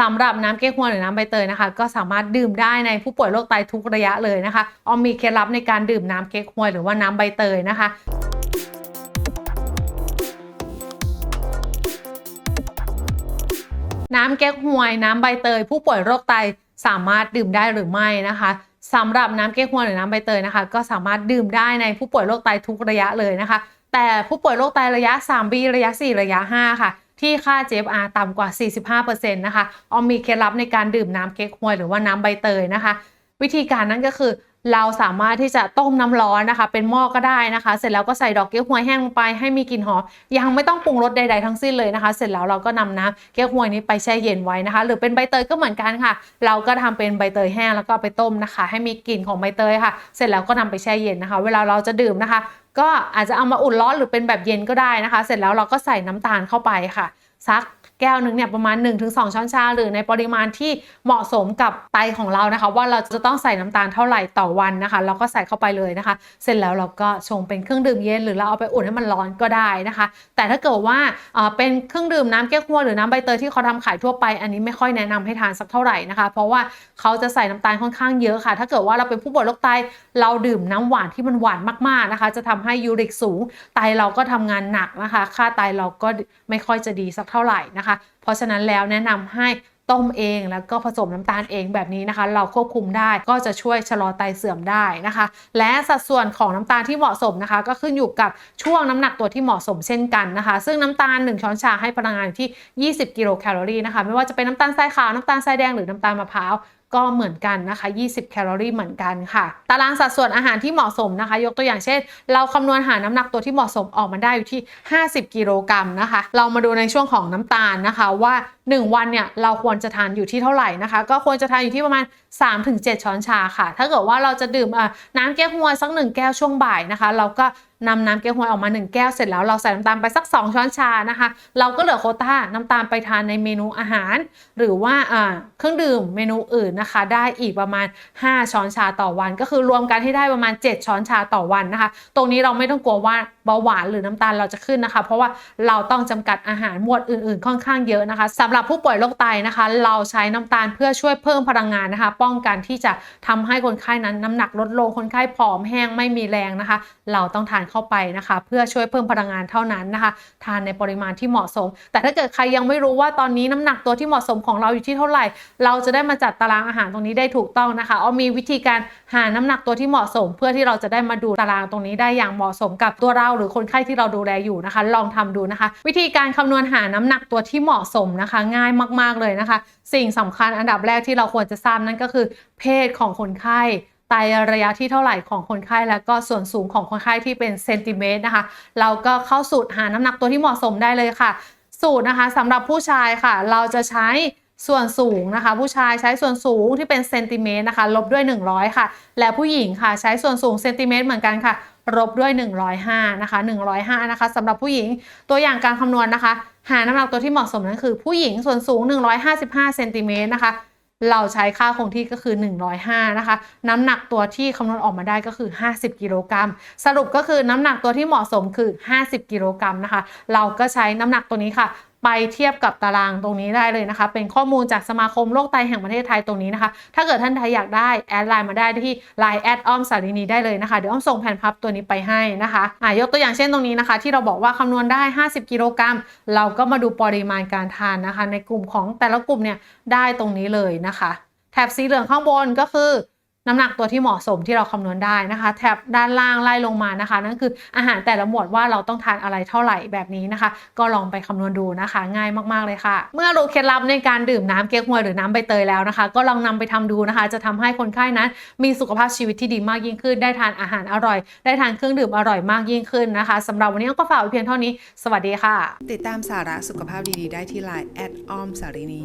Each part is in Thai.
สำหรับน้ำเก๊กฮวยหรือน้ำใบเตยนะคะ ก็สามารถดื่มได้ในผู้ป่วยโรคไตทุกระยะเลยนะคะออมมีเคล็ดลับในการดื่มน้ำเก๊กฮวยหรือว่าน้ำใบเตยนะคะน้ำแก๊กฮวย น้ำใบเตย ผู้ป่วยโรคไตสามารถดื่มได้หรือไม่นะคะสำหรับน้ำเก๊กฮวยหรือน้ำใบเตยนะคะ ก็สามารถดื่มได้ในผู้ป่วยโรคไตทุกระยะเลยนะคะ แต่ผู้ป่วยโรคไตระยะ3ปีระยะ 4 ระยะ 5 ค่ะ ที่ค่า GFR ต่ำกว่า 45%นะคะออมมีเคล็ดลับในการดื่มน้ำเก๊กฮวยหรือว่าน้ำใบเตยนะคะ วิธีการนั้นก็คือเราสามารถที่จะต้มน้ำร้อนนะคะ เป็นหม้อก็ได้นะคะ เสร็จแล้วก็ใส่ดอกเก๊กฮวยแห้งลงไปให้มีกลิ่นหอมยังไม่ต้องปรุงรสใดๆทั้งสิ้นเลยนะคะ เสร็จแล้วเราก็นำน้ำเก๊กฮวยนี้ไปแช่เย็นไว้นะคะ หรือเป็นใบเตยก็เหมือนกันค่ะ เราก็ทำเป็นใบเตยแห้งแล้วก็ไปต้มนะคะ ให้มีกลิ่นของใบเตยค่ะ เสร็จแล้วก็นำไปแช่เย็นนะคะ เวลาเราจะดื่มนะคะ ก็อาจจะเอามาอุ่นร้อนหรือเป็นแบบเย็นก็ได้นะคะ เสร็จแล้วเราก็ใส่น้ำตาลเข้าไปค่ะ สักแก้วหนึ่งเนี่ยประมาณ 1-2 ช้อนชา หรือในปริมาณที่เหมาะสมกับไตของเรานะคะ ว่าเราจะต้องใส่น้ำตาลเท่าไหร่ต่อวันนะคะ เราก็ใส่เข้าไปเลยนะคะ เสร็จแล้วเราก็ชงเป็นเครื่องดื่มเย็นหรือเราเอาไปอุ่นให้มันร้อนก็ได้นะคะ แต่ถ้าเกิดว่าเป็นเครื่องดื่มน้ำแก้วฮวยหรือน้ำใบเตยที่เขาทำขายทั่วไป อันนี้ไม่ค่อยแนะนำให้ทานสักเท่าไหร่นะคะ เพราะว่าเขาจะใส่น้ำตาลค่อนข้างเยอะค่ะ ถ้าเกิดว่าเราเป็นผู้ป่วยโรคไตเราดื่มน้ำหวานที่มันหวานมากๆนะคะ จะทำให้ยูริกสูงไตเราก็ทำงานหนักนะคะ ค่าไตเราก็ไม่ค่อยจะดีสักเท่าไหร่นะคะ เพราะฉะนั้นแล้วแนะนำให้ต้มเองแล้วก็ผสมน้ำตาลเองแบบนี้นะคะ เราควบคุมได้ก็จะช่วยชะลอไตเสื่อมได้นะคะ และสัดส่วนของน้ำตาลที่เหมาะสมนะคะ ก็ขึ้นอยู่กับช่วงน้ำหนักตัวที่เหมาะสมเช่นกันนะคะ ซึ่งน้ำตาล 1 ช้อนชาให้พลังงานอยู่ที่ 20 กิโลแคลอรี่นะคะ ไม่ว่าจะเป็นน้ำตาลทรายขาวน้ำตาลทรายแดงหรือน้ำตาลมะพร้าว ก็เหมือนกันนะคะ 20 แคลอรี่เหมือนกันค่ะ ตารางสัดส่วนอาหารที่เหมาะสมนะคะ ยกตัวอย่างเช่น เราคำนวณหาน้ำหนักตัวที่เหมาะสมออกมาได้อยู่ที่ 50 กิโลกรัมนะคะ เรามาดูในช่วงของน้ำตาลนะคะว่า 1 วันเนี่ยเราควรจะทานอยู่ที่เท่าไหร่นะคะ ก็ควรจะทานอยู่ที่ประมาณ 3-7 ช้อนชาค่ะ ถ้าเกิดว่าเราจะดื่มอะน้ำแก้วฮวยสักหนึ่งแก้วช่วงบ่ายนะคะ เราก็นำน้ำแก้วฮวยออกมา 1 แก้วเสร็จแล้วเราใส่น้ำตาลไปสัก 2 ช้อนชานะคะ เราก็เหลือโคต้าน้ำตาลไปทานในเมนูอาหาร หรือว่าอ่าเครื่องดื่มเมนูอื่นนะคะ ได้อีกประมาณ 5 ช้อนชาต่อวัน ก็คือรวมกันให้ได้ประมาณ 7 ช้อนชาต่อวันนะคะ ตรงนี้เราไม่ต้องกลัวว่าเบาหวานหรือน้ำตาลเราจะขึ้นนะคะ เพราะว่าเราต้องจำกัดอาหารหมวดอื่น ๆ ค่อนข้างเยอะนะคะสำหรับผู้ป่วยโรคไตนะคะ เราใช้น้ำตาลเพื่อช่วยเพิ่มพลังงานนะคะ ป้องกันที่จะทำให้คนไข้นั้นน้ำหนักลดลงคนไข้ผอมแห้งไม่มีแรงนะคะ เราต้องทานเข้าไปนะคะ เพื่อช่วยเพิ่มพลังงานเท่านั้นนะคะ ทานในปริมาณที่เหมาะสม แต่ถ้าเกิดใครยังไม่รู้ว่าตอนนี้น้ำหนักตัวที่เหมาะสมของเราอยู่ที่เท่าไหร่ เราจะได้มาจัดตารางอาหารตรงนี้ได้ถูกต้องนะคะเอามีวิธีการหาน้ำหนักตัวที่เหมาะสม เพื่อที่เราจะได้มาดูตารางตรงนี้ได้อย่างเหมาะสมกับตัวเราหรือคนไข้ที่เราดูแลอยู่นะคะ ลองทำดูนะคะ วิธีการคำนวณหาน้ำหนักตัวที่เหมาะสมนะคะง่ายมาก ๆ เลยนะคะ สิ่งสำคัญอันดับแรกที่เราควรจะทราบนั่นก็คือ เพศของคนไข้ไตระยะที่เท่าไหร่ของคนไข้แล้วก็ส่วนสูงของคนไข้ที่เป็นเซนติเมตรนะคะ เราก็เข้าสูตรหาน้ำหนักตัวที่เหมาะสมได้เลยค่ะ สูตรนะคะสำหรับผู้ชายค่ะ เราจะใช้ส่วนสูงนะคะ ผู้ชายใช้ส่วนสูงที่เป็นเซนติเมตรนะคะ ลบด้วย 100 ค่ะ และผู้หญิงค่ะ ใช้ส่วนสูงเซนติเมตรเหมือนกันค่ะ ลบด้วย 105 นะคะ 105 นะคะสำหรับผู้หญิงตัวอย่างการคำนวณนะคะ หาน้ำหนักตัวที่เหมาะสมนั้นคือ ผู้หญิงส่วนสูง 155เซนติเมตรนะคะ เราใช้ค่าคงที่ก็คือ 105 นะคะ น้ำหนักตัวที่คำนวณออกมาได้ก็คือ 50 กิโลกรัม สรุปก็คือน้ำหนักตัวที่เหมาะสมคือ 50 กิโลกรัมนะคะ เราก็ใช้น้ำหนักตัวนี้ค่ะ ไปเทียบกับตารางตรงนี้ได้เลยนะคะ เป็นข้อมูลจากสมาคมโรคไตแห่งประเทศไทยตรงนี้นะคะ ถ้าเกิดท่านใดอยากได้แอดไลน์มาได้ที่ Line แอดอ้อมสารินีได้เลยนะคะ เดี๋ยวอ้อมส่งแผ่นพับตัวนี้ไปให้นะคะอะยกตัวอย่างเช่นตรงนี้นะคะ ที่เราบอกว่าคำนวณได้ 50 กิโลกรัม เราก็มาดูปริมาณการทานนะคะ ในกลุ่มของแต่ละกลุ่มเนี่ยได้ตรงนี้เลยนะคะ แถบสีเหลืองข้างบนก็คือ น้ำหนักตัวที่เหมาะสมที่เราคำนวณได้นะคะ แถบด้านล่างไล่ลงมานะคะ นั่นคืออาหารแต่ละหมวดว่าเราต้องทานอะไรเท่าไหร่แบบนี้นะคะ ก็ลองไปคำนวณดูนะคะ ง่ายมากๆเลยค่ะ เมื่อรู้เคล็ดลับในการดื่มน้ำเก๊กฮวยหรือน้ำใบเตยแล้วนะคะ ก็ลองนำไปทำดูนะคะ จะทำให้คนไข้นั้นมีสุขภาพชีวิตที่ดีมากยิ่งขึ้น ได้ทานอาหารอร่อย ได้ทานเครื่องดื่มอร่อยมากยิ่งขึ้นนะคะสำหรับวันนี้ก็ฝากไว้เพียงเท่านี้ สวัสดีค่ะ ติดตามสาระสุขภาพดีๆ ได้ที่ Line แอดอ้อมสารินี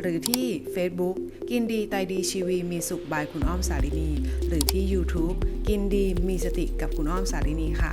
หรือที่ Facebook กินดีไตดีชีวีมีสุขบายคุณอ้อมสารินี หรือที่ YouTube กินดีมีสติกับคุณอ้อมสารินีค่ะ